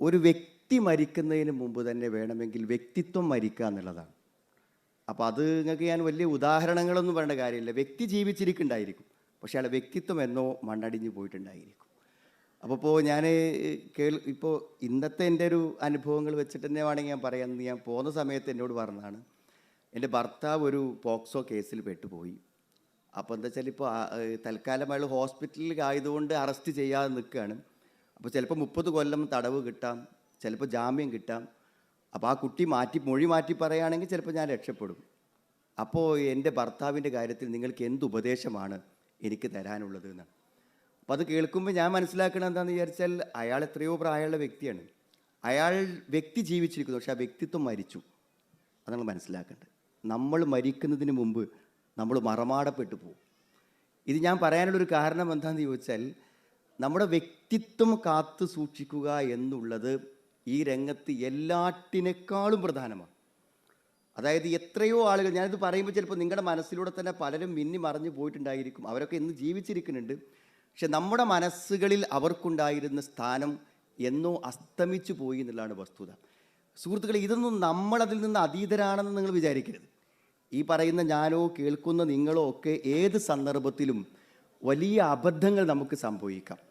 ഒരു വ്യക്തി മരിക്കുന്നതിന് മുമ്പ് തന്നെ വേണമെങ്കിൽ വ്യക്തിത്വം മരിക്കുക എന്നുള്ളതാണ്. അപ്പോൾ അത് നിങ്ങൾക്ക് ഞാൻ വലിയ ഉദാഹരണങ്ങളൊന്നും പറയേണ്ട കാര്യമില്ല. വ്യക്തി ജീവിച്ചിരിക്കുന്നുണ്ടായിരിക്കും. പക്ഷേ അയാളുടെ വ്യക്തിത്വം എന്നോ മണ്ണടിഞ്ഞു പോയിട്ടുണ്ടായിരിക്കും. അപ്പോൾ ഇപ്പോൾ ഞാൻ കേൾ ഇപ്പോൾ ഇന്നത്തെ എന്റെ ഒരു അനുഭവങ്ങൾ വെച്ചിട്ട് തന്നെ വേണമെങ്കിൽ ഞാൻ പറയാമെന്ന് ഞാൻ പോകുന്ന സമയത്ത് എന്നോട് പറഞ്ഞതാണ്. എന്റെ ഭർത്താവ് ഒരു പോക്സോ കേസിൽ പെട്ടുപോയി. അപ്പോൾ എന്താ വെച്ചാൽ ഇപ്പോൾ തൽക്കാലം അയാൾ ഹോസ്പിറ്റലിൽ ആയതുകൊണ്ട് അറസ്റ്റ് ചെയ്യാതെ നിൽക്കുകയാണ്. അപ്പോൾ ചിലപ്പോൾ മുപ്പത് കൊല്ലം തടവ് കിട്ടാം ചിലപ്പോൾ ജാമ്യം കിട്ടാം. അപ്പോൾ ആ കുട്ടി മാറ്റി മൊഴി മാറ്റി പറയുകയാണെങ്കിൽ ചിലപ്പോൾ ഞാൻ രക്ഷപ്പെടും. അപ്പോൾ എന്റെ ഭർത്താവിന്റെ കാര്യത്തിൽ നിങ്ങൾക്ക് എന്ത് ഉപദേശമാണ് എനിക്ക് തരാനുള്ളത് എന്നാണ്. അപ്പോൾ അത് കേൾക്കുമ്പോൾ ഞാൻ മനസ്സിലാക്കണം എന്താണെന്ന് വിചാരിച്ചാൽ അയാൾ എത്രയോ പ്രായമുള്ള വ്യക്തിയാണ്. അയാൾ വ്യക്തി ജീവിച്ചിരിക്കുന്നു പക്ഷേ ആ വ്യക്തിത്വം മരിച്ചു. അത് നമ്മൾ മനസ്സിലാക്കേണ്ടത്. നമ്മൾ മരിക്കുന്നതിന് മുമ്പ് നമ്മൾ മറമാടപ്പെട്ടു പോകും ഇത് ഞാൻ പറയാനുള്ളൊരു കാരണം എന്താണെന്ന് ചോദിച്ചാൽ നമ്മുടെ വ്യക്തിത്വം കാത്തു സൂക്ഷിക്കുക എന്നുള്ളത് ഈ രംഗത്ത് എല്ലാറ്റിനേക്കാളും പ്രധാനമാണ്. അതായത് എത്രയോ ആളുകൾ ഞാനിത് പറയുമ്പോൾ ചിലപ്പോൾ നിങ്ങളുടെ മനസ്സിലൂടെ തന്നെ പലരും മിന്നി മറിഞ്ഞു പോയിട്ടുണ്ടായിരിക്കും. അവരൊക്കെ ഇന്ന് ജീവിച്ചിരിക്കുന്നുണ്ട്. പക്ഷെ നമ്മുടെ മനസ്സുകളിൽ അവർക്കുണ്ടായിരുന്ന സ്ഥാനം എന്നോ അസ്തമിച്ചു പോയി എന്നുള്ളതാണ് വസ്തുത. സുഹൃത്തുക്കളെ ഇതൊന്നും നമ്മളതിൽ നിന്ന് അതീതരാണെന്ന് നിങ്ങൾ വിചാരിക്കരുത്. ഈ പറയുന്ന ഞാനോ കേൾക്കുന്ന നിങ്ങളോ ഒക്കെ ഏത് സന്ദർഭത്തിലും വലിയ അബദ്ധങ്ങൾ നമുക്ക് സംഭവിക്കാം.